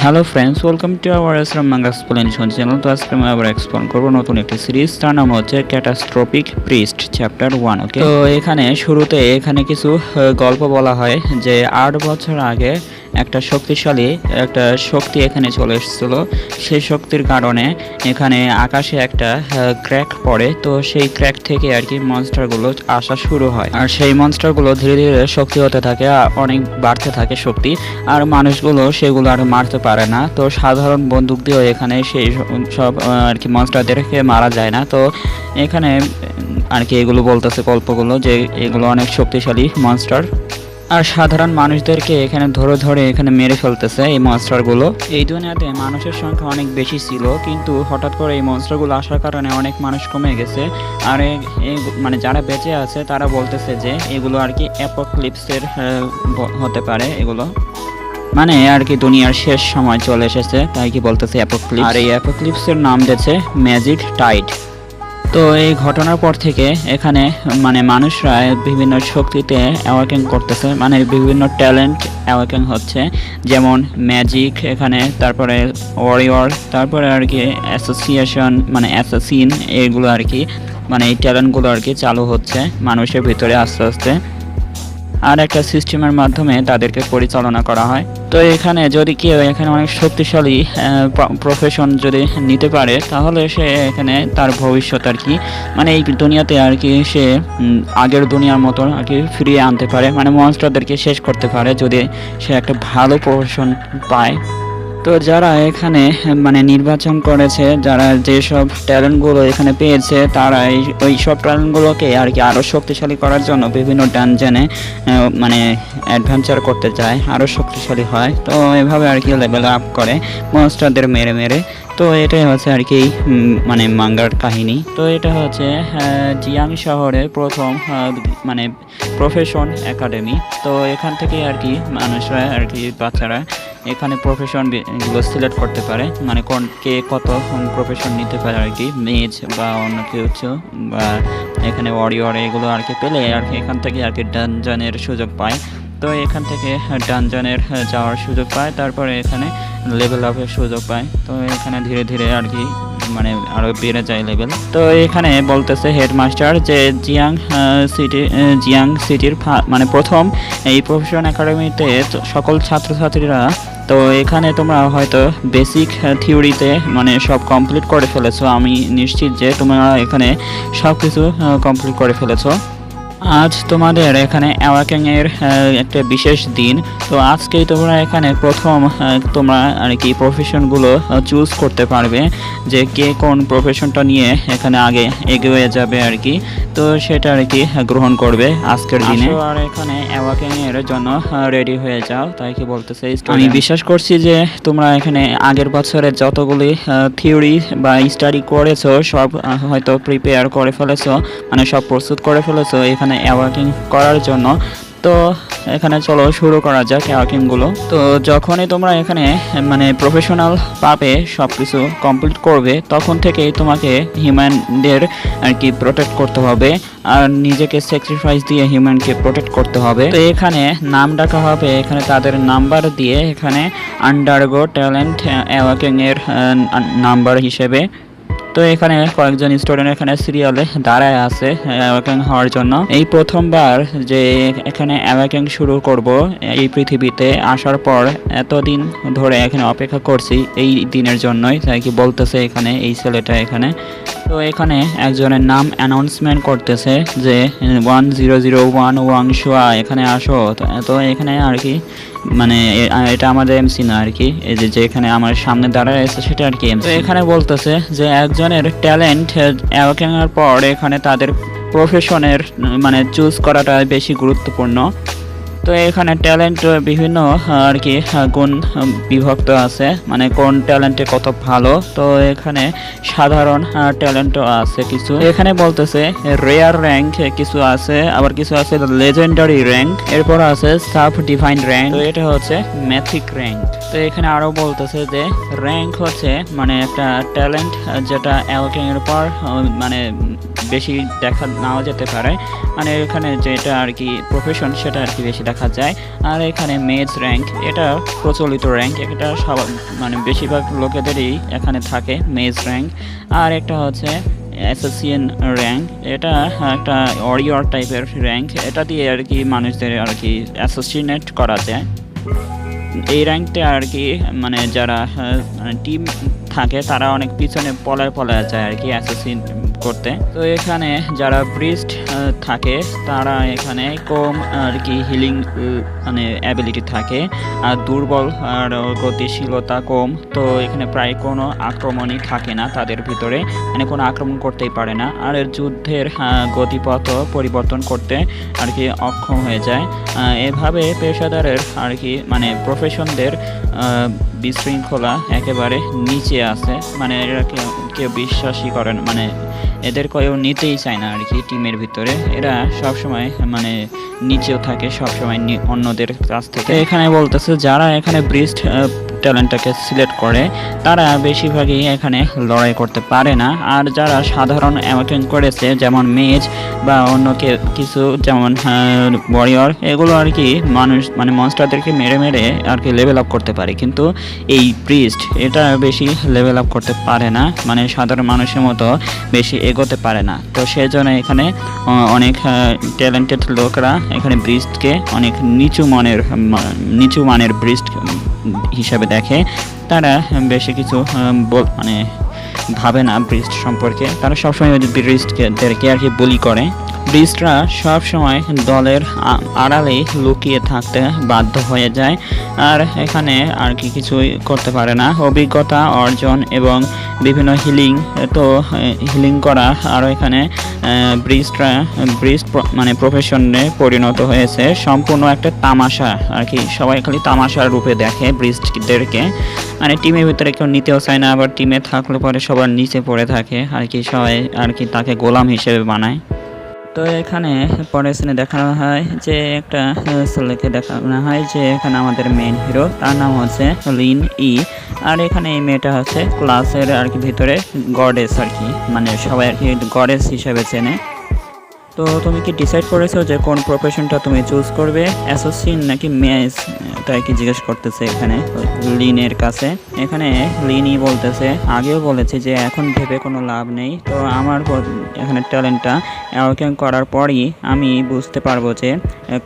Hello friends welcome to our Aslam manga explanation channel তো আজকে আমি আবার এক্সপ্লেন করব নতুন একটি সিরিজ তার নাম হচ্ছে catastrophic priest chapter one okay তো এখানে শুরুতে এখানে কিছু গল্প বলা হয় যে আট বছর আগে একটা শক্তিশালী, একটা শক্তি এখানে চলে এসেছিল। সেই শক্তির কারণে এখানে আকাশে একটা ক্র্যাক পড়ে। তো সেই ক্র্যাক থেকে আর কি মনস্টারগুলো আসা শুরু হয়। আর সেই মনস্টারগুলো ধীরে ধীরে শক্তি হতে থাকে অনেক বাড়তে থাকে শক্তি। আর মানুষগুলো সেগুলো আর মারতে পারে না। তো সাধারণ বন্দুক দিয়েও এখানে সেই সব আর কি মনস্টারদেরকে মারা যায় না। তো এখানে আর কি এগুলো বলতেছে গল্পগুলো যে এগুলো অনেক শক্তিশালী মনস্টার আর সাধারণ মানুষদেরকে এখানে ধরে ধরে এখানে মেরে ফেলতেছে এই মনস্টারগুলো এই দুনিয়াতে মানুষের সংখ্যা অনেক বেশি ছিল, কিন্তু হঠাৎ করে এই মনস্টারগুলো আসার কারণে অনেক মানুষ কমে গেছে। আর এই- মানে যারা বেঁচে আছে, তারা বলতেছে যে এগুলো আর কি অ্যাপোক্লিপসের হতে পারে এগুলো। মানে আর কি দুনিয়ার শেষ সময় চলে এসেছে, তাই কি বলতেছে অ্যাপোক্লিপস আর এই অ্যাপোক্লিপসের নাম দিয়েছে ম্যাজিক টাইড তো এই ঘটনার পর থেকে এখানে মানে মানুষরা বিভিন্ন শক্তিতে অ্যাওয়াকিং করতেছে মানে বিভিন্ন ট্যালেন্ট অ্যাওয়াকিং হচ্ছে, যেমন ম্যাজিক এখানে, তারপরে ওয়ারিয়র তারপরে আর কি অ্যাসোসিয়েশন মানে অ্যাসোসিন এগুলো আর কি মানে এই ট্যালেন্টগুলো আর কি চালু হচ্ছে মানুষের ভিতরে আস্তে আস্তে। আর একটা সিস্টেমের মাধ্যমে তাদেরকে পরিচালনা করা হয়। তো এখানে যদি কেউ এখানে অনেক শক্তিশালী প্রফেশন যদি নিতে পারে, তাহলে সে এখানে তার ভবিষ্যৎ আর কি মানে এই দুনিয়াতে আর কি সে আগের দুনিয়ার মতো আর কি ফিরিয়ে আনতে পারে। মানে মনস্টারদেরকে শেষ করতে পারে যদি সে একটা ভালো প্রফেশন পায়। তো যারা এখানে মানে নির্বাচন করেছে, যারা যেসব ট্যালেন্টগুলো এখানে পেয়েছে, তারা এই, ওই সব ট্যালেন্টগুলোকে আর কি আরও শক্তিশালী করার জন্য বিভিন্ন ডানজেনে মানে অ্যাডভেঞ্চার করতে যায় আরও শক্তিশালী হয়। তো এভাবে আর কি লেভেল আপ করে মনস্টারদের মেরে মেরে। তো এটাই হচ্ছে আর কি মানে মাঙ্গার কাহিনী। তো এটা হচ্ছে জিয়াং শহরে প্রথম মানে প্রফেশন একাডেমি তো এখান থেকে আর কি মানুষরা আর কি বাচ্চারা এখানে প্রফেশনগুলো সিলেক্ট করতে পারে। মানে কোন কে কত প্রফেশন নিতে পারে আর কি। মেজ বা অন্য কিছু বা এখানে ওয়ারিয়র এগুলো আর কি পেলে আর কি এখান থেকে আর কি ডানজনের সুযোগ পায়। তো এখান থেকে ডানজনের যাওয়ার সুযোগ পায়। তারপরে এখানে লেভেল আপের সুযোগ পায়। তো এখানে ধীরে ধীরে আর কি মানে আরও বেড়ে যায় লেভেল তো এখানে বলতেছে হেডমাস্টার যে জিয়াং সিটি জিয়াং সিটির মানে প্রথম এই প্রফেশন একাডেমিতে সকল ছাত্রছাত্রীরা, তো এখানে তোমরা হয়তো বেসিক থিওরিতে মানে সব কমপ্লিট করে ফেলেছো। আমি নিশ্চিত যে তোমরা এখানে সব কিছু কমপ্লিট করে ফেলেছো। আজ তোমাদের এখানে অ্যাওয়াকিং এর আহ, একটা বিশেষ দিন। তো আজকেই তোমরা এখানে প্রথম তোমরা আর কি প্রফেশনগুলো চুজ করতে পারবে যে কে কোন প্রফেশনটা নিয়ে এখানে আগে এগিয়ে যাবে আর কি। তো সেটা আর কি গ্রহণ করবে আজকের দিনে। আর এখানে অ্যাওয়াকিং এর জন্য রেডি হয়ে যাও তাই কি বলতেছে আমি বিশ্বাস করছি যে তোমরা এখানে আগের বছরে যতগুলি থিওরি বা স্টাডি করেছ সব হয়তো প্রিপেয়ার করে ফেলেছো মানে সব প্রস্তুত করে ফেলেছো এখানে অ্যাওয়াকিং করার জন্য। তো এখানে চলো শুরু করা যাক অ্যাওয়াকিংগুলো তো যখনই তোমরা এখানে মানে প্রফেশনাল পাবে সব কিছু কমপ্লিট করবে, তখন থেকেই তোমাকে হিউম্যানদের আর কি প্রোটেক্ট করতে হবে। আর নিজেকে স্যাক্রিফাইস দিয়ে হিউম্যানকে প্রোটেক্ট করতে হবে। তো এখানে নাম ডাকা হবে, এখানে তাদের নাম্বার দিয়ে এখানে আন্ডারগো ট্যালেন্ট অ্যাওয়াকিং এর নাম্বার হিসেবে। তো এখানে কয়েকজন স্টুডেন্ট এখানে সিরিয়ালে দাঁড়ায় আছে অ্যাওয়াকিং হওয়ার জন্য। এই প্রথমবার যে এখানে অ্যাওয়াকিং শুরু করব এই পৃথিবীতে, আসার পর এতদিন ধরে এখানে অপেক্ষা করছি এই দিনের জন্যই, তাই কি বলতেছে এখানে, এই ছেলেটা এখানে। তো এখানে একজনের নাম অ্যানাউন্সমেন্ট করতেছে যে one zero zero one Wang শোয়া এখানে আসো। তো এখানে আর কি মানে এটা আমাদের এমসি না আর কি এই যে যে এখানে আমার সামনে দাঁড়ায় আছে, সেটা আর কি এমসি এখানে বলতেছে যে, একজনের ট্যালেন্ট অ্যাওয়াকেনার পর এখানে তাদের প্রফেশনের মানে চুজ করাটা বেশি গুরুত্বপূর্ণ। তো এখানে ট্যালেন্ট বিভিন্ন, আর কি, গুণ বিভক্ত আছে। মানে কোন ট্যালেন্টে কত ভালো, তো এখানে সাধারণ ট্যালেন্টও আছে কিছু। এখানে বলতেছে রেয়ার র্যাঙ্ক কিছু আছে, আবার কিছু আছে লেজেন্ডারি র্যাঙ্ক এরপর আছে সাব ডিভাইন র্যাঙ্ক তো এটা হচ্ছে ম্যাথিক র্যাঙ্ক তো এখানে আরও বলতেছে যে র্যাঙ্ক হচ্ছে মানে একটা ট্যালেন্ট যেটা অ্যাওয়াকিং এর পর মানে বেশি দেখা নাও যেতে পারে। মানে এখানে যেটা আর কি প্রফেশন সেটা আর কি বেশি দেখা যায়। আর এখানে মেজ র্যাঙ্ক এটা প্রচলিত র্যাঙ্ক এটা সব মানে বেশিরভাগ লোকেদেরই এখানে থাকে মেজ র্যাঙ্ক আর একটা হচ্ছে অ্যাসোসিয়েন র্যাঙ্ক এটা একটা অরিয়র টাইপের র্যাঙ্ক এটা দিয়ে আর কি মানুষদের আর কি অ্যাসোসিয়েট করা যায়। এই র্যাঙ্কটা আর কি মানে যারা টিম থাকে, তারা অনেক পিছনে পলায় পলায় যায় আর কি অ্যাসোসিয়েট করতে। তো এখানে যারা ব্রিস্ট থাকে, তারা এখানে কম আর কি হিলিং মানে অ্যাবিলিটি থাকে। আর দুর্বল আর গতিশীলতা কম। তো এখানে প্রায় কোনো আক্রমণই থাকে না তাদের ভিতরে। মানে কোনো আক্রমণ করতেই পারে না। আর যুদ্ধের গতিপথ পরিবর্তন করতে আর কি অক্ষম হয়ে যায়। এভাবে পেশাদারের আর কি মানে প্রফেশনদের বিশৃঙ্খলা একেবারে নিচে আছে মানে এরা কেউ বিশ্বাসই করেন মানে এদের কেউ নিতেই চায় না আর কি টিমের ভিতরে। এরা সব সময় মানে নিচেও থাকে সব সময় অন্যদের কাছ থেকে। এখানে বলতেছে, যারা এখানে ব্রিস্ট ট্যালেন্টটাকে সিলেক্ট করে, তারা বেশিরভাগই এখানে লড়াই করতে পারে না। আর যারা সাধারণ অ্যামাউন্ট করেছে, যেমন মেজ বা অন্য কিছু, যেমন ওয়ারিয়র এগুলো আর কি মানুষ মানে মনস্টারদেরকে মেরে মেরে আর কি লেভেল আপ করতে পারে। কিন্তু এই প্রিস্ট এটা বেশি লেভেল আপ করতে পারে না। মানে সাধারণ মানুষের মতো বেশি এগোতে পারে না। তো সেই জন্য এখানে অনেক ট্যালেন্টেড লোকরা এখানে ব্রিজকে অনেক নিচু মানের নিচু মানের ব্রিস্ট হিসাবে দেখে। তারা বেশি কিছু মানে ভাবে না ব্রিজ সম্পর্কে। তারা সবসময় ব্রিস্টকে আর কি বলি করে। ব্রিস্টরা সবসময় দলের আড়ালে লুকিয়ে থাকতে বাধ্য হয়ে যায়। আর এখানে আর কি কিছুই করতে পারে না। অভিজ্ঞতা অর্জন এবং বিভিন্ন হিলিং তো হিলিং করা আর এখানে ব্রিস্টরা ব্রিস্ট মানে প্রফেশনে পরিণত হয়েছে। সম্পূর্ণ একটা তামাশা আর কি। সবাই খালি তামাশার রূপে দেখে ব্রিস্টদেরকে মানে টিমের ভিতরে কেউ নিতেও চায় না, আবার টিমে থাকলে পরে সবার নিচে পড়ে থাকে। আর কি সবাই আর কি তাকে গোলাম হিসেবে বানায়। তো এখানে পরের সিনে দেখানো হয় যে একটা ছেলেকে দেখানো হয় যে এখানে আমাদের মেন হিরো তার নাম হচ্ছে লিন ই আর এখানে এই মেয়েটা হচ্ছে ক্লাসের আর কি ভিতরে গডেস আর কি মানে সবাই আর কি গডেস হিসেবে চেনে। তো তুমি কি ডিসাইড করেছ যে কোন প্রফেশনটা তুমি চুজ করবে? অ্যাসোসিয়েন নাকি মেস তাই কি জিজ্ঞেস করতেছে এখানে লিনের কাছে। এখানে লিনই বলতেছে। আগেও বলেছে যে এখন ভেবে কোনো লাভ নেই। তো আমার এখানে ট্যালেন্টটা অ্যাওয়াকেন করার পরই আমি বুঝতে পারব যে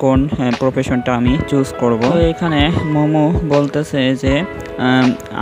কোন প্রফেশনটা আমি চুজ করব। তো এখানে মোমো বলতেছে যে,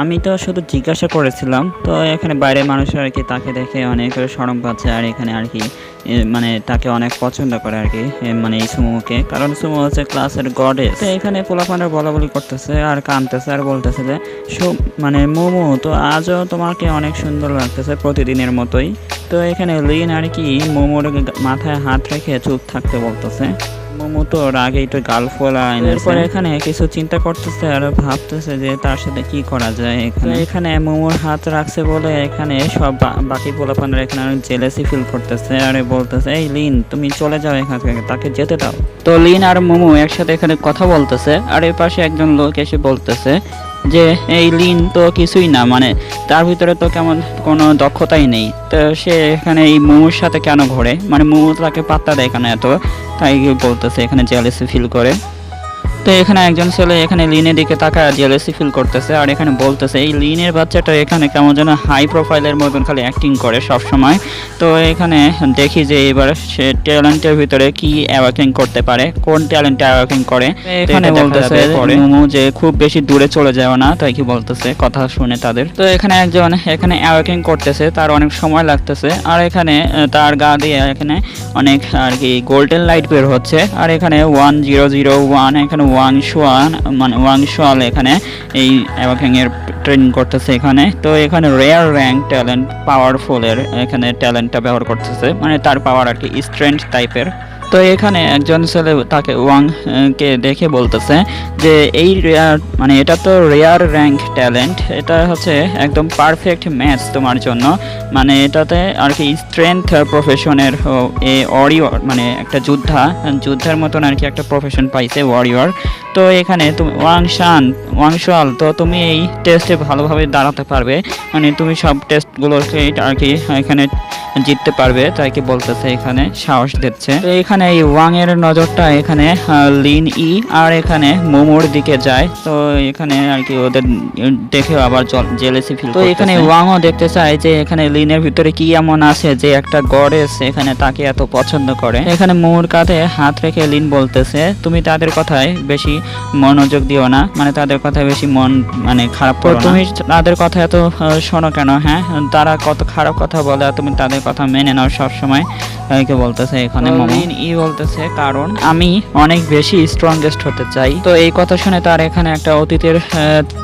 আমি তো শুধু জিজ্ঞাসা করেছিলাম। তো এখানে বাইরের মানুষের আর কি তাকে দেখে অনেক সরম পাচ্ছে আর এখানে আর কি মানে তাকে অনেক পছন্দ করে আর কি মানে এই সুমোকে। কারণ সুমু হচ্ছে ক্লাসের গডে তো এখানে পোলাপানের বলা বলি করতেছে আর কানতেছে আর বলতেছে যে, সু- মানে মোমো, তো আজও তোমাকে অনেক সুন্দর লাগতেছে প্রতিদিনের মতোই। তো এখানে লিন আর কি মোমোর মাথায় হাত রেখে চুপ থাকতে বলতেছে। মোমো তো রাগে একটু গাল ফোলা এরপর এখানে কিছু চিন্তা করতেছে আর ভাবতেছে যে তার সাথে কি করা যায় এখানে। এখানে মোমোর হাত রাখছে বলে এখানে সব বাকি পোলাপানরা এখানে অনেক জেলেসি ফিল করতেছে আর বলতেছে এই লিন তুমি চলে যাও এখান থেকে তাকে যেতে দাও। তো লিন আর মোমো একসাথে এখানে কথা বলতেছে আর এর পাশে একজন লোক এসে বলতেছে যে এই লিন তো কিছুই না মানে তার ভিতরে তো কেমন কোনো দক্ষতাই নেই। তো সে এখানে এই মোমোর সাথে কেন ঘোরে? মানে মোমো তাকে পাত্তা দেয় এখানে এত? তাই বলতেছে এখানে জেলেসি ফিল করে। তো এখানে একজন ছেলে এখানে লিনের দিকে তাকায় জেলেসি ফিল করতেছে আর এখানে বলতেছে এই লিনের বাচ্চাটা এখানে কেমন যেন হাই প্রোফাইলের মতন খালি অ্যাক্টিং করে সব সময় তো এখানে দেখি যে এবার সে ট্যালেন্টের ভিতরে কি অ্যাওয়াকিং করতে পারে কোন ট্যালেন্টে অ্যাওয়াকিং করে। এখানে বলতেছে মোমো যে খুব বেশি দূরে চলে যাও না তাই কি বলতেছে কথা শুনে তাদের। তো এখানে একজন এখানে অ্যাওয়াকিং করতেছে তার অনেক সময় লাগতেছে। আর এখানে তার গা দিয়ে এখানে অনেক আর কি গোল্ডেন লাইট বের হচ্ছে। আর এখানে ওয়ান জিরো জিরো ওয়ান এখানে ওয়াং শোয়ান মানে ওয়াং শোয়াল এখানে এই এর ট্রেনিং করতেছে এখানে। তো এখানে রেয়ার র্যাঙ্ক ট্যালেন্ট পাওয়ারফুলের এখানে ট্যালেন্টটা ব্যবহার করতেছে। মানে তার পাওয়ার আর কি স্ট্রেন্থ টাইপের তো এখানে একজন ছেলে তাকে ওয়াং কে দেখে বলতেছে যে এই রেয়ার মানে এটা তো রেয়ার র্যাঙ্ক ট্যালেন্ট এটা হচ্ছে একদম পারফেক্ট ম্যাচ তোমার জন্য। মানে এটাতে আর কি স্ট্রেংথ প্রফেশনের এ ওয়ারিয়র মানে একটা যোদ্ধা, যুদ্ধের মতন আর কি একটা প্রফেশন পাইছে ওয়ারিয়র তো এখানে তুমি, ওয়াংশান, ওয়াংশাল, তো তুমি এই টেস্টে ভালোভাবে দাঁড়াতে পারবে। মানে তুমি সব টেস্টগুলোকে আর কি এখানে জিততে পারবে, তাই কি বলতেছে এখানে, সাহস দিচ্ছে। তো এখানে এই ওয়াং এর নজরটা এখানে লিন ই আর এখানে মোমোর দিকে যায় তো এখানে আর কি ওদের দেখে আবার জেলেসি ফিল তো এখানে ওয়াংও দেখতে চায় যে এখানে লিনের ভিতরে কি এমন আছে যে একটা গডেস এখানে তাকে এত পছন্দ করে। এখানে মোমোর কাঁধে হাত রেখে লিন বলতেছে তুমি তাদের কথায় বেশি মনোযোগ দিও না মানে তাদের কথায় বেশি মন মানে খারাপ করো তুমি তাদের কথা এত শোনো কেন হ্যাঁ? তারা কত খারাপ কথা বলে আর তুমি তাদের কথা মেনে নাও সব সময় কে বলতেছে এখানে মমিন ই বলতেছে কারণ আমি অনেক বেশি স্ট্রংগেস্ট হতে চাই। তো এই কথা শুনে তার এখানে একটা অতীতের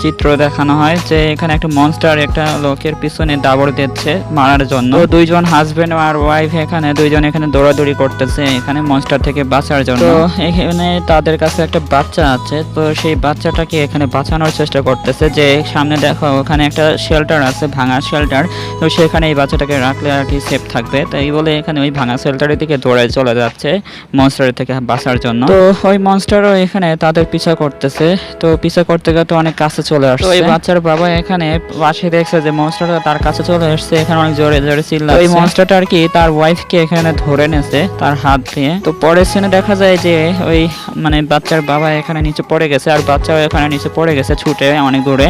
চিত্র দেখানো হয় যে এখানে একটা মনস্টার একটা লোকের পিছনে দাবড় দিচ্ছে মারার জন্য। তো দুইজন হাজবেন্ড আর ওয়াইফ এখানে দুইজন এখানে দৌড়াদৌড়ি করতেছে এখানে মনস্টার থেকে বাঁচার জন্য। তো এখানে তাদের কাছে একটা বাচ্চা আছে তো সেই বাচ্চাটাকে এখানে বাঁচানোর চেষ্টা করতেছে যে সামনে দেখো ওখানে একটা শেল্টার আছে ভাঙা শেল্টার তো সেখানে এই বাচ্চাটাকে রাখলে আর কি সেফ থাকবে। তো এই বলে এখানে ওই ভাঙা শেল্টারের দিকে দৌড়ে চলে যাচ্ছে মনস্টারের থেকে বাঁচার জন্য। তো ওই মনস্টারও এখানে তাদের পিছা করতেছে। তো পিছা করতে করতে অনেক কাছে চলে আসছে। ওই বাচ্চার বাবা এখানে পাশে দেখছে যে মনস্টারটা তার কাছে চলে আসছে। এখানে অনেক জোরে জোরে চিল্লাচ্ছে। ওই মনস্টারটা আর কি তার ওয়াইফকে এখানে ধরে নেছে তার হাত দিয়ে। তো পরের সিনে দেখা যায় যে ওই মানে বাচ্চার বাবা এখানে নিচে পড়ে গেছে আর বাচ্চাও এখানে নিচে পড়ে গেছে ছুটে অনেক দূরে।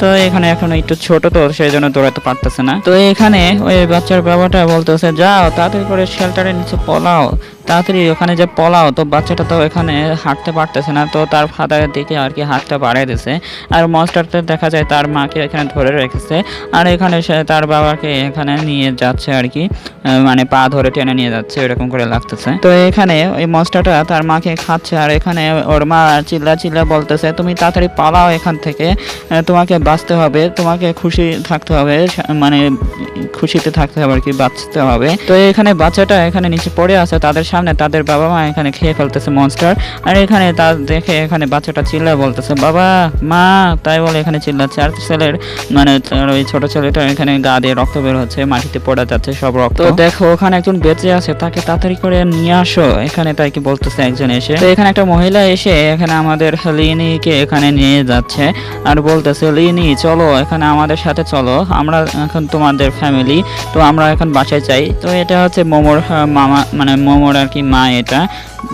তো এখানে এখন একটু ছোট তো সেই জন্য দৌড়াতে পারতেছে না। তো এখানে ওই বাচ্চার বাবাটা বলতেছে যাও তাড়াতাড়ি করে শেল্টারের নিচে পলাও। তাড়াতাড়ি ওখানে যে পলাও, তো বাচ্চাটা তো এখানে হাঁটতে পারতেছে না, তো তার ফাদারের দিকে আর কি হাতটা বাড়িয়ে দিছে। আর মনস্টারটা দেখা যায় তার মাকে এখানে ধরে রেখেছে, আর এখানে সে তার বাবাকে এখানে নিয়ে যাচ্ছে আর কি মানে পা ধরে টেনে নিয়ে যাচ্ছে, এরকম করে লাগতেছে। তো এখানে ওই মনস্টারটা তার মাকে খাচ্ছে, আর এখানে ওর মা চিল্লা চিল্লা বলতেছে, তুমি তাড়াতাড়ি পালাও এখান থেকে তোমাকে বাঁচতে হবে, তোমাকে খুশি থাকতে হবে মানে খুশিতে থাকতে হবে আর কি, বাঁচতে হবে। তো এখানে বাচ্চাটা এখানে নিচে পড়ে আছে, তাদের সামনে তাদের বাবা মা এখানে খেয়ে ফেলতেছে মনস্টার আর এখানে তার দেখে এখানে বাচ্চাটা চিল্লা বলতেছে বাবা মা তাই বলে এখানে চিল্লাচ্ছে। আর ছেলের মানে ওই ছোট ছেলেটা এখানে গা দিয়ে রক্ত বের হচ্ছে মাটিতে পড়ে যাচ্ছে সব রক্ত। দেখো ওখানে একজন বেঁচে আছে তাকে তাড়াতাড়ি করে নিয়ে আসো। এখানে তাই কি বলতেছে একজন এসে। তো এখানে একটা মহিলা এসে এখানে আমাদের লিনিকে এখানে নিয়ে যাচ্ছে আর বলতেছে লিনি চলো এখানে আমাদের সাথে চলো। আমরা এখন তোমাদের ফ্যামিলি তো আমরা এখন বাসায় চাই তো এটা হচ্ছে মোমোর মামা মানে মোমোর আর কি মা এটা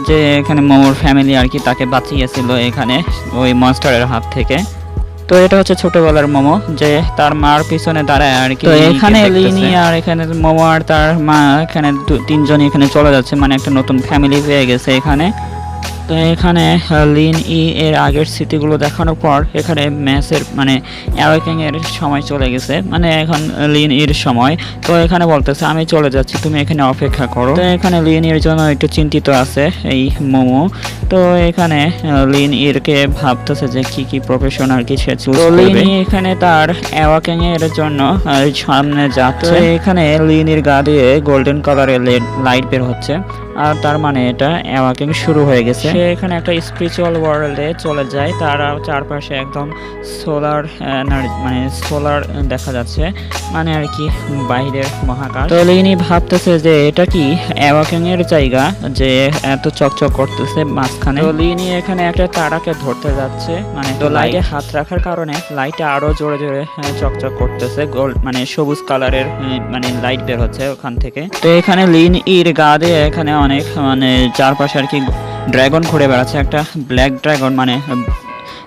যে এখানে মোমোর ফ্যামিলি আর কি তাকে বাঁচিয়েছিল এখানে ওই মনস্টারের হাত থেকে। তো এটা হচ্ছে ছোটবেলার মোমো যে তার মার পিছনে দাঁড়ায় আর কি তো এখানে লিনি আর এখানে মোমো আর তার মা এখানে তিনজন এখানে চলে যাচ্ছে মানে একটা নতুন ফ্যামিলি পেয়ে গেছে এখানে। তো এখানে লিন ই এর আগের স্মৃতিগুলো দেখানোর পর এখানে ম্যাচের মানে অ্যাওয়াকিং এর সময় চলে গেছে। মানে এখন লিন ইর সময়। তো এখানে বলতেছে আমি চলে যাচ্ছি তুমি এখানে অপেক্ষা করো। তো এখানে লিন ইর জন্য একটু চিন্তিত আছে এই মোমো। তো এখানে লিন ইরকে ভাবতেছে যে কি কি প্রফেশন আর কি সে চুজ করবে। লিন এখানে তার অ্যাওয়াকিং এর জন্য সামনে যাচ্ছে। এখানে লিনির গা দিয়ে গোল্ডেন কালারের লাইট বের হচ্ছে। আর তার মানে এটা অ্যাওয়াকিং শুরু হয়ে গেছে। সে এখানে একটা স্পিরিচুয়াল ওয়ার্ল্ডে চলে যায়। তার চারপাশে একদম সোলার মানে সোলার দেখা যাচ্ছে। মানে আর কি বাইরের মহাকাশ। তো লিনি ভাবতেছে যে এটা কি অ্যাওয়াকিং এর জায়গা যে এত চকচক করতেছে মাঝখানে? তো লিনি এখানে একটা তারাকে ধরতে যাচ্ছে। মানে তো লাইটে হাত রাখার কারণে লাইটে আরও জোরে জোরে চকচক করতেছে। গোল্ড মানে সবুজ কালারের মানে লাইট বের হচ্ছে ওখান থেকে। তো এখানে লিন ইর গা দিয়ে এখানে অনেক মানে চারপাশে আর কি ড্রাগন ঘুরে বেড়াচ্ছে একটা ব্ল্যাক ড্রাগন মানে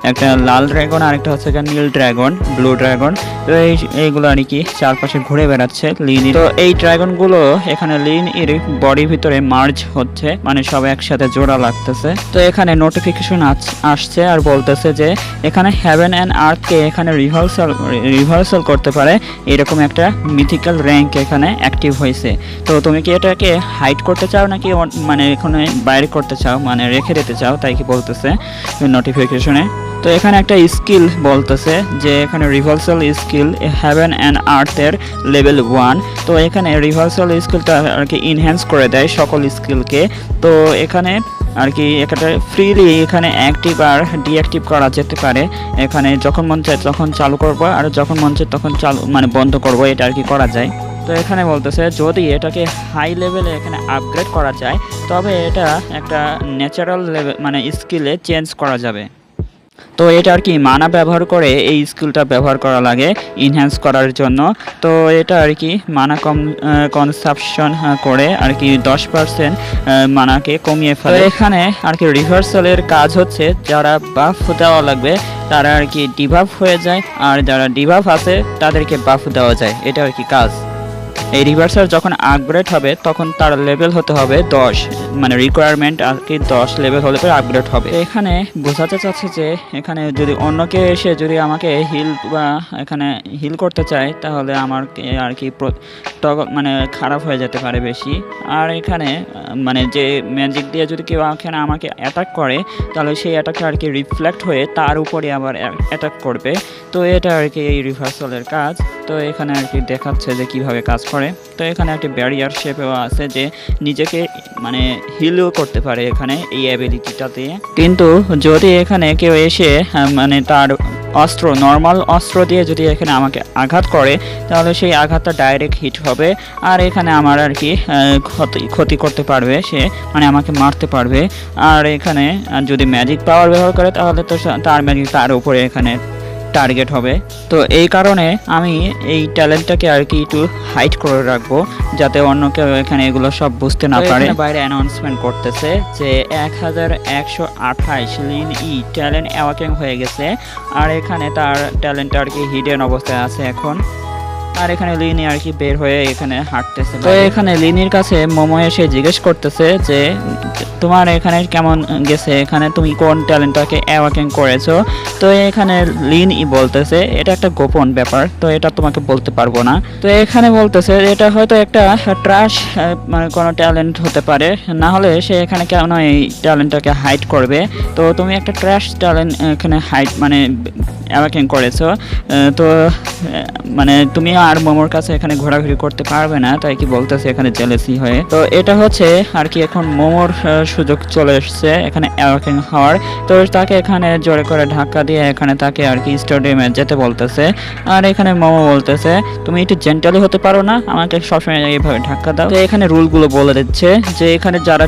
একটা লাল ড্রাগন আর একটা হচ্ছে একটা নীল ড্রাগন ব্লু ড্রাগন তো এই, এইগুলো আর কি চারপাশে ঘুরে বেড়াচ্ছে লিন তো এই ড্রাগনগুলো এখানে লিন এর বডির ভিতরে মার্জ হচ্ছে মানে সব একসাথে জোড়া লাগতেছে। তো এখানে নোটিফিকেশন আসছে আর বলতেছে যে এখানে হ্যাভেন অ্যান্ড আর্থকে এখানে রিভার্সাল রিভার্সাল করতে পারে। এরকম একটা মিথিক্যাল র্যাঙ্ক এখানে অ্যাক্টিভ হয়েছে। তো তুমি কি এটাকে হাইড করতে চাও নাকি মানে এখানে বাইরে করতে চাও মানে রেখে দিতে চাও, তাই কি বলতেছে নোটিফিকেশনে তো এখানে একটা স্কিল বলতেছে যে এখানে রিভার্সাল স্কিল হ্যাভেন অ্যান্ড আর্থের লেভেল ওয়ান তো এখানে রিভার্সাল স্কিলটা আর কি ইনহ্যান্স করে দেয় সকল স্কিলকে তো এখানে আর কি এখানে ফ্রিলি এখানে অ্যাক্টিভ আর ডিঅ্যাক্টিভ করা যেতে পারে। এখানে যখন মন চায় তখন চালু করব আর যখন মন চায় তখন চালু মানে বন্ধ করব, এটা আর কি করা যায়। তো এখানে বলতেছে যদি এটাকে হাই লেভেলে এখানে আপগ্রেড করা যায়, তবে এটা একটা ন্যাচারাল লেভেল মানে স্কিলে চেঞ্জ করা যাবে। তো এটা আর কি মানা ব্যবহার করে এই স্কিলটা ব্যবহার করা লাগে ইনহ্যান্স করার জন্য। তো এটা আর কি মানা কম কনসাপশন করে আর কি দশ পার্সেন্ট মানাকে কমিয়ে ফেলে। এখানে আর কি রিভার্সালের কাজ হচ্ছে যারা বাফ দেওয়া লাগবে তারা আর কি ডিভাফ হয়ে যায় আর যারা ডিভাফ আছে তাদেরকে বাফ দেওয়া যায়। এটা আর কি কাজ। এই রিভার্সার যখন আপগ্রেড হবে, তখন তার লেভেল হতে হবে দশ। মানে রিকোয়ারমেন্ট আর কি দশ লেভেল হলে পরে আপগ্রেড হবে। এখানে বোঝাতে চাচ্ছে যে, এখানে যদি অন্য কেউ এসে যদি আমাকে হিল বা এখানে হিল করতে চায়, তাহলে আমার আর কি মানে খারাপ হয়ে যেতে পারে বেশি। আর এখানে মানে যে ম্যাজিক দিয়ে যদি কেউ এখানে আমাকে অ্যাটাক করে, তাহলে সেই অ্যাটাকটা আর কি রিফ্লেক্ট হয়ে তার উপরে আবার অ্যাটাক করবে। তো এটা আর কি এই রিভার্সালের কাজ। তো এখানে আর কি দেখাচ্ছে যে কীভাবে কাজ করে। তো এখানে একটি ব্যারিয়ার শেপেও আছে যে নিজেকে মানে হিলও করতে পারে এখানে এই অ্যাবিলিটিটাতে কিন্তু যদি এখানে কেউ এসে মানে তার অস্ত্র নর্মাল অস্ত্র দিয়ে যদি এখানে আমাকে আঘাত করে, তাহলে সেই আঘাতটা ডাইরেক্ট হিট হবে। আর এখানে আমার আর কি ক্ষতি ক্ষতি করতে পারবে সে মানে আমাকে মারতে পারবে। আর এখানে যদি ম্যাজিক পাওয়ার ব্যবহার করে, তাহলে তো তার ম্যাজিক তার উপরে এখানে টার্গেট হবে। তো এই কারণে আমি এই ট্যালেন্টটাকে আর কি একটু হাইট করে রাখব যাতে অন্য কেউ এখানে এগুলো সব বুঝতে না পারে। বাইরে অ্যানাউন্সমেন্ট করতেছে যে এক হাজার একশো আঠাইশ লিন ই ট্যালেন্ট অ্যাওয়াকিং হয়ে গেছে আর এখানে তার ট্যালেন্ট আর কি হিডেন অবস্থায় আছে এখন। আর এখানে লিনি আর কি বের হয়ে এখানে হাঁটতেছে তো এখানে লিনির কাছে মোমো এসে জিজ্ঞেস করতেছে যে তোমার এখানে কেমন গেছে? এখানে তুমি কোন ট্যালেন্টটাকে অ্যাওয়াকিং করেছ? তো এখানে লিন ই বলতেছে এটা একটা গোপন ব্যাপার তো এটা তোমাকে বলতে পারব না। তো এখানে বলতেছে এটা হয়তো একটা ট্রাশ মানে কোনো ট্যালেন্ট হতে পারে। না হলে সে এখানে কেন এই ট্যালেন্টটাকে হাইড করবে? তো তুমি একটা ট্র্যাশ ট্যালেন্ট এখানে হাইড মানে অ্যাওয়াকিং করেছ। তো মানে তুমি আর মোমোর কাছে এখানে ঘোরাঘুরি করতে পারবে না, তাই কি বলতেছে এখানে জেলেসি হয়ে। তো এটা হচ্ছে আর কি এখন মোমোর সুযোগ চলে এসছে এখানে অ্যাওয়াকিং হওয়ার। তো তাকে এখানে জোরে করে ধাক্কা দিয়ে এখানে তাকে আর কি স্টেডিয়ামে যেতে বলতেছে। আর এখানে মোমো বলতেছে, তুমি একটু জেন্টালি হতে পারো না, আমাকে সবসময় এইভাবে ধাক্কা দাও। তো এখানে রুলগুলো বলে দিচ্ছে যে এখানে যারা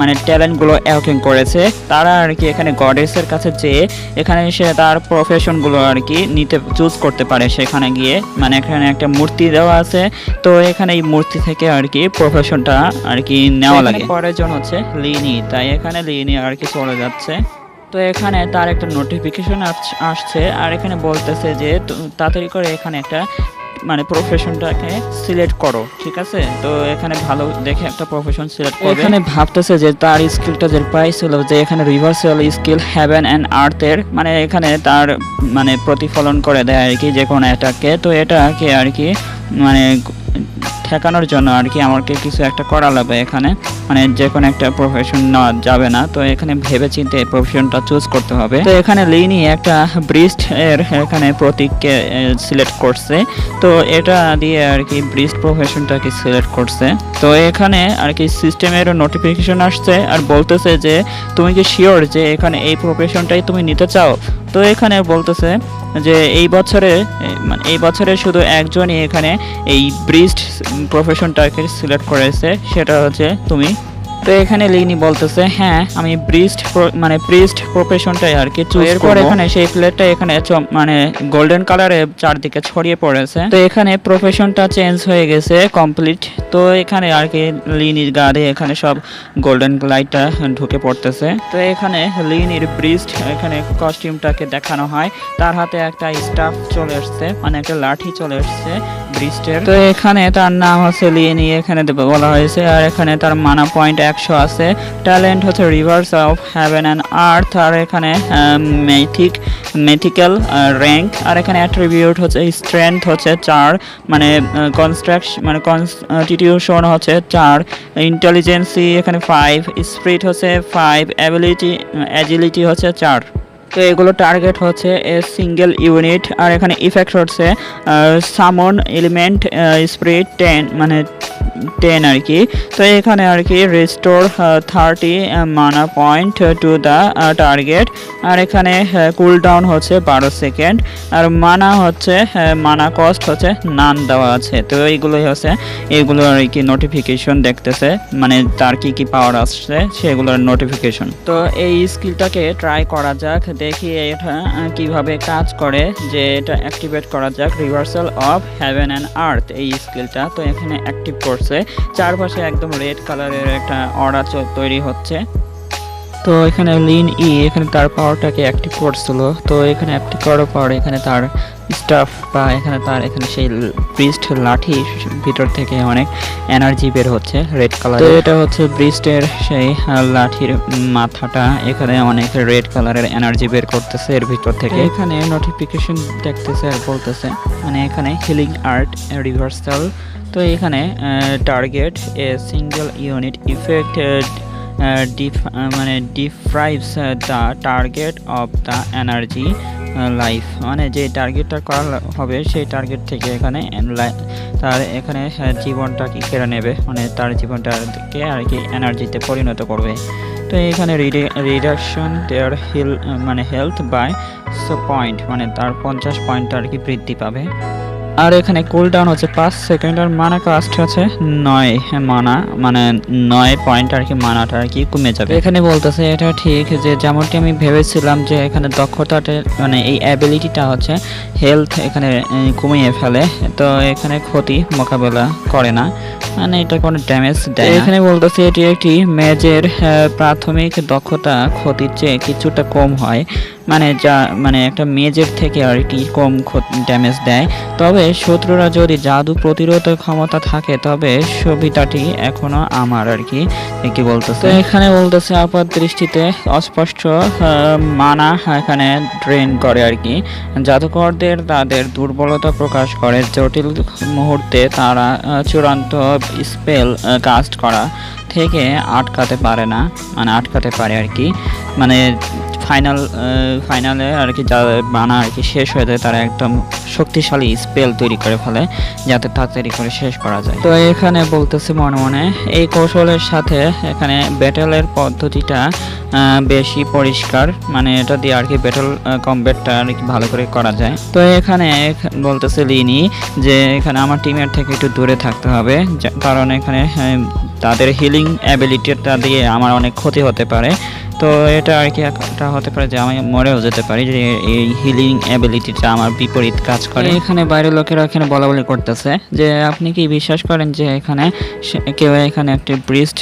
মানে ট্যালেন্টগুলো অ্যাওয়াকিং করেছে, তারা আর কি এখানে গডেসের কাছে যেয়ে এখানে এসে তার প্রফেশনগুলো আর কি নিতে চুজ করতে পারে সেখানে গিয়ে। মানে এখানে একটা মূর্তি দেওয়া আছে। তো এখানে এই মূর্তি থেকে আর কি প্রফেশনটা আর কি নেওয়া লাগে। পরের জন হচ্ছে লিনি। তাই এখানে লিনি আর কি চলে যাচ্ছে। তো এখানে তার একটা নোটিফিকেশন আসছে। আর এখানে বলতেছে যে তাড়াতাড়ি করে এখানে একটা মানে প্রফেশনটাকে সিলেক্ট করো, ঠিক আছে? তো এখানে ভালো দেখে একটা প্রফেশন সিলেক্ট করবে। এখানে ভাবতেছে যে তার স্কিলটা যে পাইছিল যে এখানে রিভার্সাল স্কিল হ্যাভেন অ্যান্ড আর্থের মানে এখানে তার মানে প্রতিফলন করে দেয় আর কি, যে কোনো এটাকে। তো এটাকে আর কি মানে ঠেকানোর জন্য আর কি আমাকে কিছু একটা করা লাগবে এখানে। মানে যে কোনো একটা প্রফেশন নেওয়া যাবে না। তো এখানে ভেবে চিন্তে প্রফেশনটা চুজ করতে হবে। তো এখানে লিনি একটা ব্রিস্ট এর এখানে প্রতীককে সিলেক্ট করছে। তো এটা দিয়ে আর কি ব্রিস্ট প্রফেশনটাকে সিলেক্ট করছে। তো এখানে আর কি সিস্টেমের নোটিফিকেশন আসছে আর বলতেছে যে, তুমি কি শিওর যে এখানে এই প্রফেশনটাই তুমি নিতে চাও? তো এখানে বলতেছে যে এই বছরে মানে এই বছরে শুধু একজনই এখানে এই ব্রিস্ট প্রফেশনটাকে সিলেক্ট করেছে, সেটা হচ্ছে তুমি। তো এখানে লিনি বলতেছে হ্যাঁ আমি ব্রিস্ট মানে ব্রিস্ট প্রফেশনটাই আর কি চুজ এরপর এখানে সেই প্লেটটা এখানে মানে গোল্ডেন কালারে চারদিকে ছড়িয়ে পড়েছে। তো এখানে প্রফেশনটা চেঞ্জ হয়ে গেছে কমপ্লিট তো এখানে আর কি লিনির গাড়ি এখানে সব গোল্ডেন লাইটটা ঢুকে পড়তেছে। তো এখানে লিনির ব্রিস্ট এখানে কস্টিউমটাকে দেখানো হয়। তার হাতে একটা স্টাফ চলে আসছে মানে একটা লাঠি চলে আসছে ব্রিস্টের তো এখানে তার নাম হচ্ছে লিনি এখানে বলা হয়েছে। আর এখানে তার মানা পয়েন্ট একশো আছে। ট্যালেন্ট হচ্ছে reverse of heaven and earth, আর এখানে মেথিক, মেথিক্যাল র্যাঙ্ক, আর এখানে অ্যাট্রিবিউট হচ্ছে স্ট্রেংথ হচ্ছে চার মানে কনস্ট্রাকশন মানে কনস্টিটিউশন হচ্ছে চার, ইন্টেলিজেন্সি এখানে ফাইভ, স্পিরিট হচ্ছে ফাইভ, অ্যাবিলিটি, অ্যাজিলিটি হচ্ছে চার। তো এগুলো টার্গেট হচ্ছে এ সিঙ্গেল ইউনিট, আর এখানে ইফেক্ট হচ্ছে সামন, এলিমেন্ট স্প্রিট, টেন মানে টেন আর কি। তো এখানে আর কি restore thirty mana point to the target আর এখানে কুল ডাউন হচ্ছে বারো সেকেন্ড আর মানা হচ্ছে মানা কস্ট হচ্ছে নান দেওয়া আছে। তো এইগুলোই হচ্ছে এগুলো আর কি নোটিফিকেশন দেখতেছে। মানে তার কি কি পাওয়ার আসছে সেগুলোর নোটিফিকেশন তো এই স্কিলটাকে ট্রাই করা যাক দেখি এটা আহ, কীভাবে কাজ করে। যে এটা অ্যাক্টিভেট করা যাক reversal of heaven and earth এই স্কিলটা তো এখানে অ্যাক্টিভ করছে। চারপাশে একদম রেড কালারের একটা অর্ডার তৈরি হচ্ছে। তো এখানে লিন ই এখানে তার পাওয়ারটাকে অ্যাক্টিভ করছিল। তো এখানে অ্যাক্টিভ করার পর এখানে তার স্টাফ বা এখানে তার এখানে সেই ব্রিস্ট লাঠি ভিতর থেকে অনেক এনার্জি বের হচ্ছে রেড কালার তো এটা হচ্ছে ব্রিস্টের সেই লাঠির মাথাটা। এখানে অনেক রেড কালারের এনার্জি বের করতেছে এর ভিতর থেকে। এখানে নোটিফিকেশন দেখতেছে আর বলতেছে। মানে এখানে হিলিং আর্ট রিভার্সাল তো এখানে target a single unit effect ডিফ মানে deprives the target of the energy life মানে যে টার্গেটটা করা হবে সেই টার্গেট থেকে এখানে তার এখানে আহ, জীবনটাকে কেড়ে নেবে? মানে তার জীবনটাকে আর কি এনার্জিতে পরিণত করবে। তো এখানে রিডাকশন দেয়ার হিল মানে হেলথ বাই পয়েন্ট মানে তার পঞ্চাশ পয়েন্ট আর কি বৃদ্ধি পাবে। আর এখানে কুল ডাউন হচ্ছে পাঁচ সেকেন্ড আর মানা কাস্ট আছে নয় মানা মানে নয় পয়েন্ট আর কি মানাটা আর কি কমে যাবে। এখানে বলতেছে এটা ঠিক যে যেমনটি আমি ভেবেছিলাম যে এখানে দক্ষতাটা মানে এই অ্যাবিলিটিটা হচ্ছে হেলথ এখানে কমিয়ে ফেলে তো এখানে ক্ষতি মোকাবেলা করে না। মানে এটা কোনো ড্যামেজ দেয় এখানে বলতেছে এটি একটি ম্যাচের প্রাথমিক দক্ষতা ক্ষতির চেয়ে কিছুটা কম হয়। মানে যা মানে একটা মেজের থেকে আর কি কম ড্যামেজ দেয়। তবে শত্রুরা যদি জাদু প্রতিরোধ ক্ষমতা থাকে, তবে সুবিধাটি এখনও আমার আর কি কি বলতেছে? এখানে বলতেছে, আপাত দৃষ্টিতে অস্পষ্ট মানা এখানে ড্রেন করে আর কি। জাদুকরদের তাদের দুর্বলতা প্রকাশ করে। জটিল মুহূর্তে তারা চূড়ান্ত স্পেল কাস্ট করা। থেকে আটকাতে পারে না মানে আটকাতে পারে আর কি। মানে ফাইনাল ফাইনালে আর কি যা বানা আর কি শেষ হয়ে যায়, তারা একদম শক্তিশালী স্পেল তৈরি করে ফেলে, যাতে তাড়াতাড়ি করে শেষ করা যায়। তো এখানে বলতেছে মনে মনে, এই কৌশলের সাথে এখানে ব্যাটেলের পদ্ধতিটা বেশি পরিষ্কার মানে এটা দিয়ে আর কি ব্যাটেল কমব্যাটটা আর কি ভালো করে করা যায়। তো এখানে বলতেছে লিনি যে এখানে আমার টিমের থেকে একটু দূরে থাকতে হবে কারণ এখানে তাদের হিলিং অ্যাবিলিটিটা দিয়ে আমার অনেক ক্ষতি হতে পারে। তো এটা আর কি একটা হতে পারে যে আমি মরেও যেতে পারি যে এই হিলিং অ্যাবিলিটিটা আমার বিপরীত কাজ করে। এখানে বাইরের লোকেরা এখানে বলা বলি করতেছে যে আপনি কি বিশ্বাস করেন যে এখানে কেউ এখানে একটি ব্রিস্ট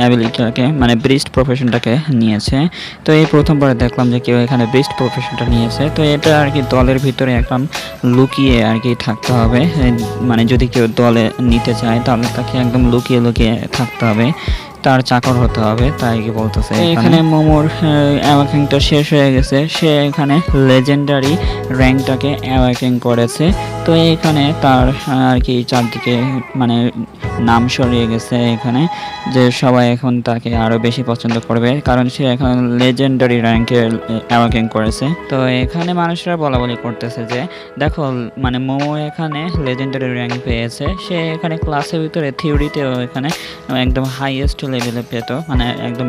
অ্যাবিলিটিটাকে মানে ব্রিস্ট প্রফেশনটাকে নিয়েছে? তো এই প্রথমবার দেখলাম যে কেউ এখানে ব্রিস্ট প্রফেশনটা নিয়েছে। তো এটা আর কি দলের ভিতরে একদম লুকিয়ে আর কি থাকতে হবে। মানে যদি কেউ দলে নিতে চায় তাহলে তাকে একদম লুকিয়ে লুকিয়ে থাকতে হবে। তার চাকর হতে হবে, তাই কি বলতেছে এখানে? মোমোর অ্যাওয়াকিংটা শেষ হয়ে গেছে। সে এখানে লেজেন্ডারি র্যাঙ্কটাকে অ্যাওয়াকিং করেছে। তো এখানে তার আর কি চারদিকে মানে নাম সরিয়ে গেছে এখানে, যে সবাই এখন তাকে আরও বেশি পছন্দ করবে, কারণ সে এখন লেজেন্ডারি র্যাঙ্কে অ্যাওয়াকিং করেছে। তো এখানে মানুষরা বলা বলি করতেছে যে, দেখো মানে মোমো এখানে লেজেন্ডারি র্যাঙ্ক পেয়েছে। সে এখানে ক্লাসের ভিতরে থিওরিতেও এখানে একদম হাইয়েস্ট লেভেলে পেত মানে একদম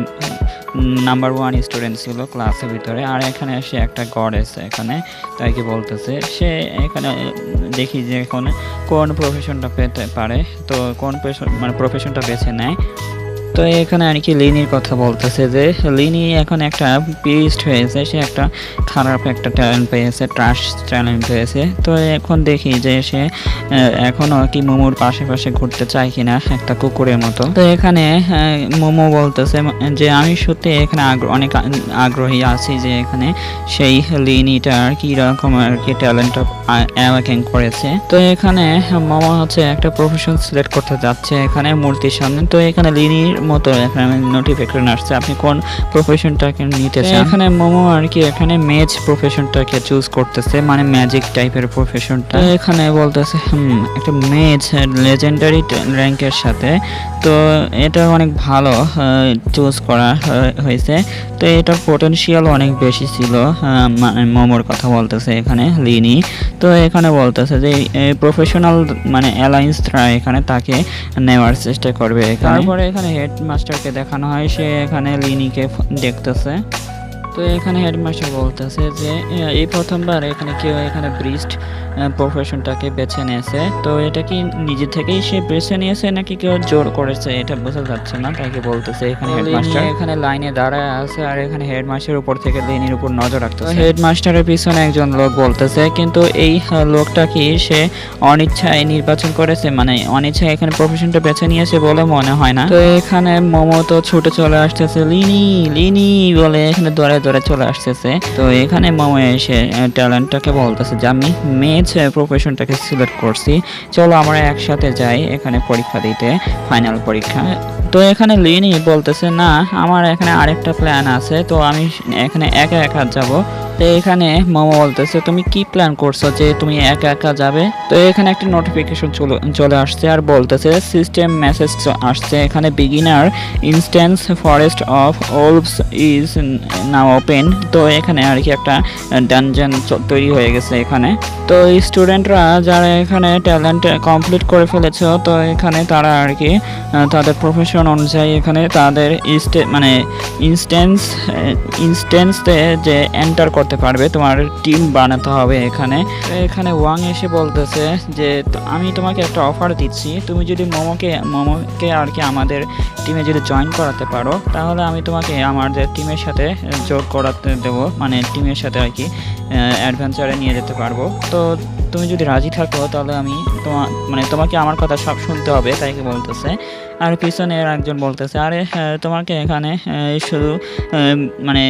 নাম্বার ওয়ান স্টুডেন্ট ছিল ক্লাসের ভিতরে। আর এখানে সে একটা গড এসে এখানে, তাই কি বলতেছে? সে এখানে দেখি যে এখন কোন প্রফেশনটা পেতে পারে। তো কোন মানে প্রফেশনটা বেছে নেয়। তো এখানে আর কি লিনির কথা বলতেছে যে লিনি এখন একটা পিস্ট হয়েছে সে একটা খারাপ একটা ট্যালেন্ট পেয়েছে ট্রাশ ট্যালেন্ট পেয়েছে তো এখন দেখি যে সে আহ, এখনও কি মোমোর পাশে ঘুরতে চায় কিনা একটা কুকুরের মতো। তো এখানে মোমো বলতেছে যে আমি সত্যি এখানে অনেক আগ্রহী আছি যে এখানে সেই লিনিটা আর কি রকম আর কি ট্যালেন্টটা অ্যাওয়াকিং করেছে। তো এখানে মোমো হচ্ছে একটা প্রফেশন সিলেক্ট করতে যাচ্ছে এখানে মূর্তির সামনে। তো এখানে লিনির মতো এখানে নোটিফিকেশন আসছে। আপনি কোন প্রফেশনটাকে নিতে চান? এখানে মোমো আর কি এখানে মেজ প্রফেশনটাকে চুজ করতেছে মানে ম্যাজিক টাইপের প্রফেশনটা এখানে বলতেছে হুম একটা মেজ লেজেন্ডারি র্যাঙ্কের সাথে। তো এটা অনেক ভালো চুজ করা হয়েছে। তো এটার পোটেনশিয়াল অনেক বেশি ছিল মানে মোমোর কথা বলতেছে এখানে লিনি। তো এখানে বলতেছে যে প্রফেশনাল মানে অ্যালায়েন্সরা এখানে তাকে নেওয়ার চেষ্টা করবে তারপরে এখানে হেডমাস্টারকে দেখানো হয়। সে এখানে লিনিকে দেখতেছে। তো এখানে হেডমাস্টার বলতেছে যে এই প্রথমবার এখানে কেউ এখানে ব্রিস্ট প্রফেশনটাকে বেছে নিয়েছে। তো এটা কি নিজে থেকেই সে বেছে নিয়েছে নাকি কেউ জোর করেছে? এটা বোঝা যাচ্ছে না তাকে বলতেছে এখানে হেডমাস্টার এখানে লাইনে দাঁড়ায় আছে আর এখানে হেডমাস্টার উপর থেকে লিনির উপর নজর রাখতেছে। হেডমাস্টারের পিছনে একজন লোক বলতেছে কিন্তু এই লোকটা কি সে অনিচ্ছায় নির্বাচন করেছে? মানে অনিচ্ছায় এখানে প্রফেশনটা বেছে নিয়েছে বলে মনে হয় না। তো এখানে মোমো তো ছুটে চলে আসতেছে লিনি লিনি বলে এখানে দৌড়ে দৌড়ে চলে আসতেছে। তো এখানে মামা এসে ট্যালেন্টটাকে বলতেছে যে, আমি মেজ প্রফেশনটাকে সিলেক্ট করছি। চলো আমরা একসাথে যাই এখানে পরীক্ষা দিতে ফাইনাল পরীক্ষা। তো এখানে লিনি বলতেছে, না, আমার এখানে আরেকটা প্ল্যান আছে, তো আমি এখানে একা একা যাব। তো এখানে মোমো বলতেছে, তুমি কি প্ল্যান করছ যে তুমি একা একা যাবে? তো এখানে একটা নোটিফিকেশন চলে আসছে আর বলতেছে সিস্টেম মেসেজ আসছে। এখানে beginner instance forest of wolves is now open তো এখানে আর কি একটা ডানজন তৈরি হয়ে গেছে এখানে। তো স্টুডেন্টরা যারা এখানে ট্যালেন্ট কমপ্লিট করে ফেলেছো, তো এখানে তারা আর কি তাদের প্রফেশন অনুযায়ী এখানে তাদের ইস্টে মানে ইনস্ট্যান্স ইনস্ট্যান্সে যে এন্টার করতে পারবে, তোমার টিম বানাতে হবে এখানে। এখানে ওয়াং এসে বলতেছে যে আমি তোমাকে একটা অফার দিচ্ছি, তুমি যদি মোমোকে মোমোকে আর কি আমাদের টিমে যদি জয়েন করাতে পারো, তাহলে আমি তোমাকে আমাদের টিমের সাথে যোগ করাতে দেবো মানে টিমের সাথে আর কি অ্যাডভেঞ্চারে নিয়ে যেতে পারব। তো তুমি যদি রাজি থাকো তাহলে আমি তোমার মানে তোমাকে আমার কথা সব শুনতে হবে তাইকে বলতেছে? আর পিছনে একজন বলতেছে আরে হ্যাঁ, তোমাকে এখানে শুধু মানে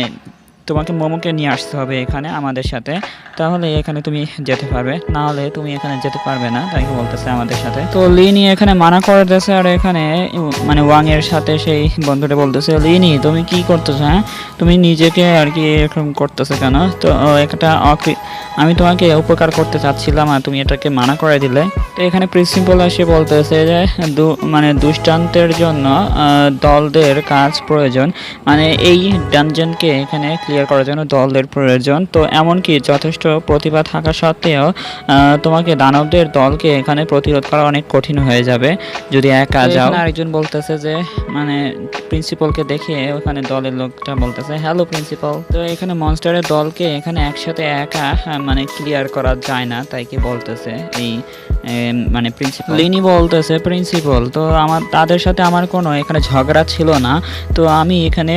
তোমাকে মোমোকে নিয়ে আসতে হবে এখানে আমাদের সাথে। তাহলে এখানে তুমি যেতে পারবে। না হলে তুমি এখানে যেতে পারবে না, তাই বলতেছে আমাদের সাথে। তো লিনি এখানে মানা করে দিয়েছে আর এখানে মানে ওয়াং এর সাথে সেই বন্ধুটা বলতেছে, লিনি, তুমি কি করতেছো হ্যাঁ? তুমি নিজেকে আর কি এরকম করতেছো কেন? তো একটা আমি তোমাকে উপকার করতে চাচ্ছিলাম আর তুমি এটাকে মানা করে দিলে। তো এখানে প্রিন্সিপাল এসে বলতেছে যে মানে দুষ্টান্তের জন্য দলদের কাজ প্রয়োজন। মানে এই ডানজনকে এখানে ক্লিয়ার করার জন্য দলদের প্রয়োজন। তো এমনকি যথেষ্ট প্রতিভা থাকা সত্ত্বেও তোমাকে দানবদের দলকে এখানে প্রতিরোধ করা অনেক কঠিন হয়ে যাবে। যদি একা যাও। আরেকজন বলতেছে যে মানে প্রিন্সিপালকে দেখে ওখানে দলের লোকটা বলতেছে হ্যালো প্রিন্সিপাল তো এখানে মনস্টারের দলকে এখানে একসাথে একা আহ, মানে ক্লিয়ার করা যায় না তাই কি বলতেছে এই মানে প্রিন্সিপাল লিনি বলতেছে প্রিন্সিপাল তো আমার, তাদের সাথে আমার কোনো এখানে ঝগড়া ছিল না। তো আমি এখানে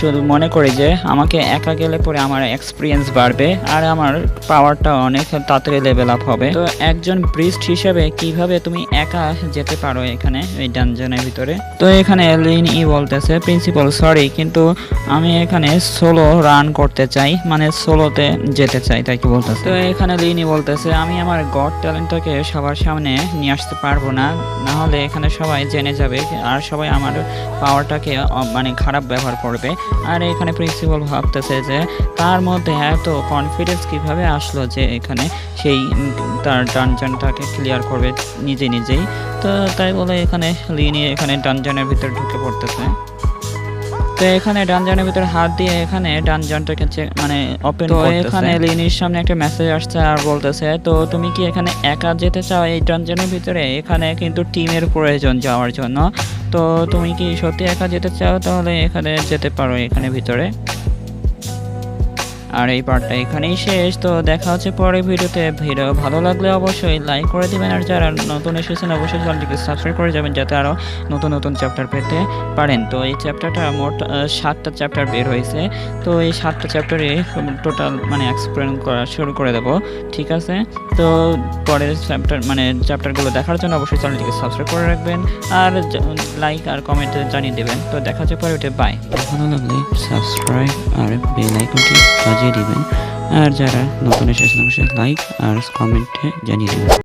শুধু মনে করি যে আমাকে একা গেলে পরে আমার এক্সপিরিয়েন্স বাড়বে আর আমার পাওয়ারটা অনেক তাড়াতাড়ি লেভেল আপ হবে। তো একজন ব্রিস্ট হিসেবে কীভাবে তুমি একা যেতে পারো এখানে, এই ডানজনের ভিতরে? তো এখানে লিনি বলতেছে প্রিন্সিপাল সরি কিন্তু আমি এখানে সোলো রান করতে চাই। মানে সোলোতে যেতে চাই, তাই কি বলতেছে? তো এখানে লিনি বলতেছে, আমি আমার গড ট্যালেন্টটাকে সবার সামনে নিয়ে আসতে পারব না। না হলে এখানে সবাই জেনে যাবে আর সবাই আমার পাওয়ারটাকে মানে খারাপ ব্যবহার করবে। আর এখানে প্রিন্সিপাল ভাবতেছে যে তার মধ্যে এত কনফিডেন্স কীভাবে আসলো যে এখানে সেই তার ডানজনটাকে ক্লিয়ার করবে নিজে নিজেই। তো তাই বলে এখানে লিনি এখানে ডানজনের ভিতরে ঢুকে পড়তেছে। তো এখানে ডানজনের ভিতরে হাত দিয়ে এখানে ডানজনটাকে কাছে মানে ওপেন তো এখানে লিনির সামনে একটা মেসেজ আসছে আর বলতেছে তো তুমি কি এখানে একা যেতে চাও এই ডানজনের ভিতরে? এখানে কিন্তু টিমের প্রয়োজন যাওয়ার জন্য। তো তুমি কি সত্যি একা যেতে চাও? তাহলে এখানে যেতে পারো এখানে ভিতরে। আর এই পার্টটা এখানেই শেষ। তো দেখা হচ্ছে পরের ভিডিওতে। ভিডিও ভালো লাগলে অবশ্যই লাইক করে দেবেন। আর যারা নতুন এসেছেন, অবশ্যই চ্যানেলটিকে সাবস্ক্রাইব করে যাবেন, যাতে আরও নতুন নতুন চ্যাপ্টার পেতে পারেন। তো এই চ্যাপ্টারটা মোট সাতটা চ্যাপ্টার বের হয়েছে। তো এই সাতটা চ্যাপ্টারে টোটাল মানে এক্সপ্লেন করা শুরু করে দেবো। ঠিক আছে? তো পরের চ্যাপ্টার মানে চ্যাপ্টারগুলো দেখার জন্য অবশ্যই চ্যানেলটিকে সাবস্ক্রাইব করে রাখবেন আর লাইক আর কমেন্ট জানিয়ে দেবেন। তো দেখা যাচ্ছে পরে ওটা বাই ভালো লাগলে সাবস্ক্রাইব আর বেল আইকনটি বাজিয়ে দিবেন। আর যারা নতুন এসেছেন, অবশ্যই লাইক আর কমেন্টে জানিয়ে দেবেন।